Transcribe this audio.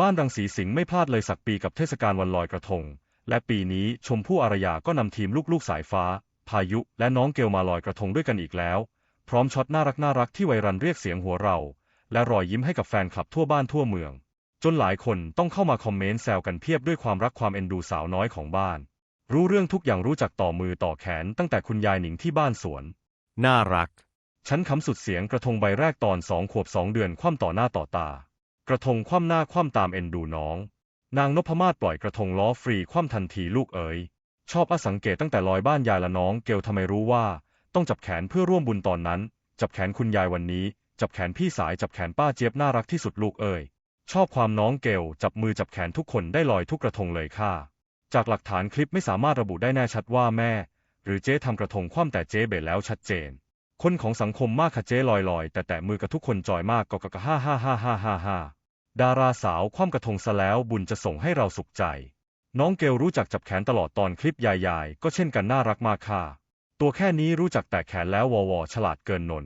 บ้านรังสีสิงห์ไม่พลาดเลยสักปีกับเทศกาลวันลอยกระทง และปีนี้ชมพู่อารยาก็นำทีมลูกๆสายฟ้า พายุและน้องเกลมาลอยกระทงด้วยกันอีกแล้ว พร้อมช็อตน่ารักน่ารักที่วัยรันเรียกเสียงหัวเรา และรอยยิ้มให้กับแฟนคลับทั่วบ้านทั่วเมือง จนหลายคนต้องเข้ามาคอมเมนต์แซวกันเพียบด้วยความรักความเอ็นดูสาวน้อยของบ้าน รู้เรื่องทุกอย่างรู้จักต่อมือต่อแขนตั้งแต่คุณยายหนิงที่บ้านสวน น่ารัก ฉันขำสุดเสียงกระทงใบแรกตอนสองขวบสองเดือนคว่ำต่อหน้าต่อตา กระทงคว่ำหน้าคว่ำตามเอ็นดูน้อง นางนพมาศปล่อยกระทงล้อฟรีคว่ำทันทีลูกเอ๋ยชอบอสังเกตตั้งแต่ลอยบ้านยายละน้องเกลทำไมรู้ว่า ต้องจับแขนเพื่อร่วมบุญตอนนั้น จับแขนคุณยายวันนี้ จับแขนพี่สายจับแขนป้าเจี๊ยบน่ารักที่สุดลูกเอ๋ยชอบความน้องเกลจับมือจับแขนทุกคนได้ลอยทุกกระทงเลยค่ะ จากหลักฐานคลิปไม่สามารถระบุได้แน่ชัดว่าแม่ หรือเจ๊ทำกระทงคว่ำแต่เจ๊เบรแล้วชัดเจน คนของสังคมมากค่ะเจ๊ลอยลอยแต่แตะมือกับทุกคนจอยมากก็กะกะฮ่าฮ่าฮ่าฮ่าฮ่า ดาราสาวคว่ำกระทงซะแล้วบุญจะส่งให้เราสุขใจ น้องเกลรู้จักจับแขนตลอดตอนคลิปยายๆ ก็เช่นกันน่ารักมากค่ะ ตัวแค่นี้รู้จักแต่แขนแล้ววอวอฉลาดเกินนน